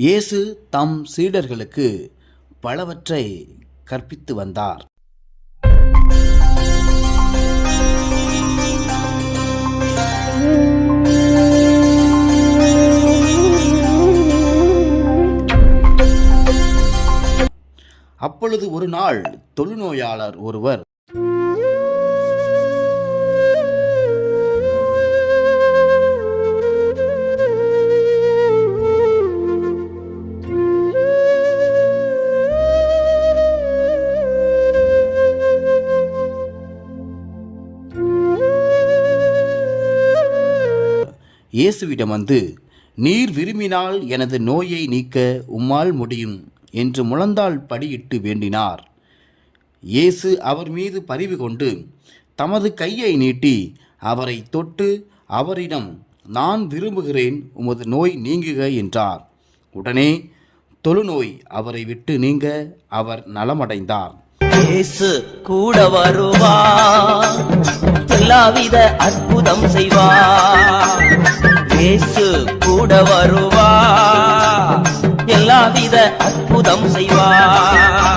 இயேசு தம் சீடர்களுக்கு பலவற்றை கற்பித்து வந்தார். அப்பொழுது ஒரு நாள் தொழுநோயாளர் ஒருவர் இயேசுவிடம் வந்து நீர் விரும்பினால் எனது நோயை நீக்க உம்மால் முடியும் என்று முழந்தாள் படியிட்டு வேண்டினார். இயேசு அவர் மீது பரிவு கொண்டு தமது கையை நீட்டி அவரை தொட்டு அவரிடம் நான் விரும்புகிறேன் உமது நோய் நீங்குக என்றார். உடனே தொழுநோய் அவரை விட்டு நீங்க அவர் நலமடைந்தார். இயேசு கூட வருவார் எல்லாவித அற்புதம் செய்வார். இயேசு கூட வருவா. எல்லாவித அற்புதம் செய்வார்